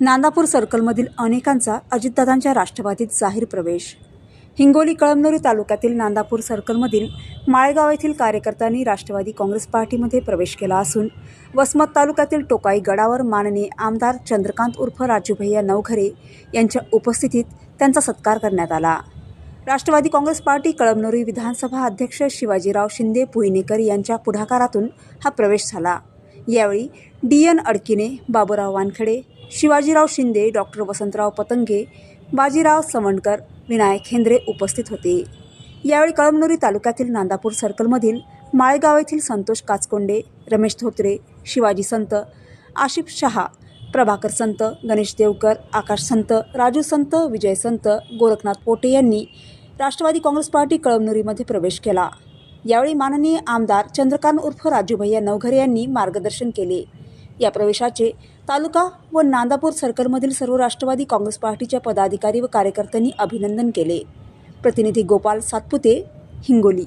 नांदापूर सर्कलमधील अनेकांचा अजितदादांच्या राष्ट्रवादीत जाहीर प्रवेश. हिंगोली कळमनुरी तालुक्यातील नांदापूर सर्कलमधील माळेगाव येथील कार्यकर्त्यांनी राष्ट्रवादी काँग्रेस पार्टीमध्ये प्रवेश केला असून वसमत तालुक्यातील टोकाई गडावर माननीय आमदार चंद्रकांत उर्फ राजूभैया नवघरे यांच्या उपस्थितीत त्यांचा सत्कार करण्यात आला. राष्ट्रवादी काँग्रेस पार्टी कळमनुरी विधानसभा अध्यक्ष शिवाजीराव शिंदे पुईनेकर यांच्या पुढाकारातून हा प्रवेश झाला. यावेळी D N Adkine Baburao Wankhade Shivajirao Shinde doctor Vasantrao Patange Bajirao Savandkar Vinayak Hendre उपस्थित होते. यावेळी कळमनुरी तालुक्यातील नांदापूर सर्कलमधील माळेगाव येथील संतोष काचकोंडे रमेश धोत्रे शिवाजी संत आशिफ शहा प्रभाकर संत गणेश देवकर आकाश संत राजू संत विजय संत गोरखनाथ पोटे यांनी राष्ट्रवादी काँग्रेस पार्टी कळमनुरीमध्ये प्रवेश केला. यावेळी माननीय आमदार चंद्रकांत उर्फ राजूभैया नवघरे यांनी मार्गदर्शन केले. या प्रवेशाचे तालुका व नांदापूर सर्कलमधील सर्व राष्ट्रवादी काँग्रेस पार्टीच्या पदाधिकारी व कार्यकर्त्यांनी अभिनंदन केले. प्रतिनिधी गोपाल सातपुते हिंगोली.